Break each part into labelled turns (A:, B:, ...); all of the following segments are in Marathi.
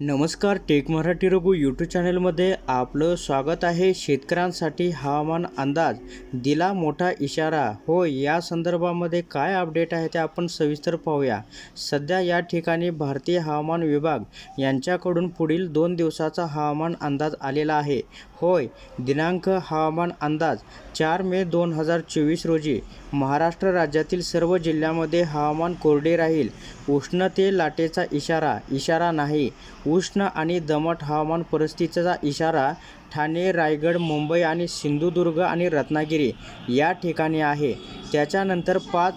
A: नमस्कार टेक मराठी रघु यूट्यूब चॅनलमध्ये आपलं स्वागत आहे. शेतकऱ्यांसाठी हवामान अंदाज दिला मोठा इशारा. हो या संदर्भामध्ये काय अपडेट आहे ते आपण सविस्तर पाहूया. सध्या या ठिकाणी भारतीय हवामान विभाग यांच्याकडून पुढील दोन दिवसाचा हवामान अंदाज आलेला आहे. होय दिनांक हवामान अंदाज चार मे दोन हजार चोवीस रोजी. महाराष्ट्र राज्यातील सर्व जिल्ह्यामध्ये हवामान कोरडे राहील. उष्णते लाटेचा इशारा इशारा नाही. उष्ण आणि दमट हवामान परिस्थितीचा इशारा ठाणे रायगड मुंबई आणि सिंधुदुर्ग आणि रत्नागिरी या ठिकाणी आहे. त्याच्यानंतर पाच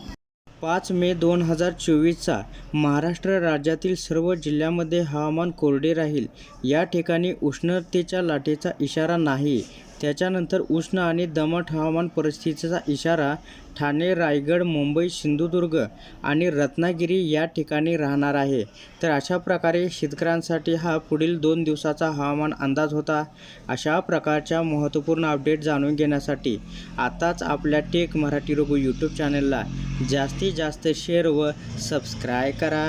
A: पाच मे दोन हजार चोवीसचा महाराष्ट्र राज्यातील सर्व जिल्ह्यामध्ये हवामान कोरडे राहील. या ठिकाणी उष्णतेच्या लाटेचा इशारा नाही. त्याच्यानंतर उष्ण आणि दमट हवामान परिस्थितीचा इशारा ठाणे रायगड मुंबई सिंधुदुर्ग आणि रत्नागिरी या ठिकाणी राहणार आहे. तर अशा प्रकारे शेतकऱ्यांसाठी हा पुढील दोन दिवसाचा हवामान अंदाज होता. अशा प्रकारच्या महत्त्वपूर्ण अपडेट जाणून घेण्यासाठी आताच आपल्या टेक मराठी रघु यूट्यूब चॅनलला जास्तीत जास्त शेअर व सबस्क्राय करा.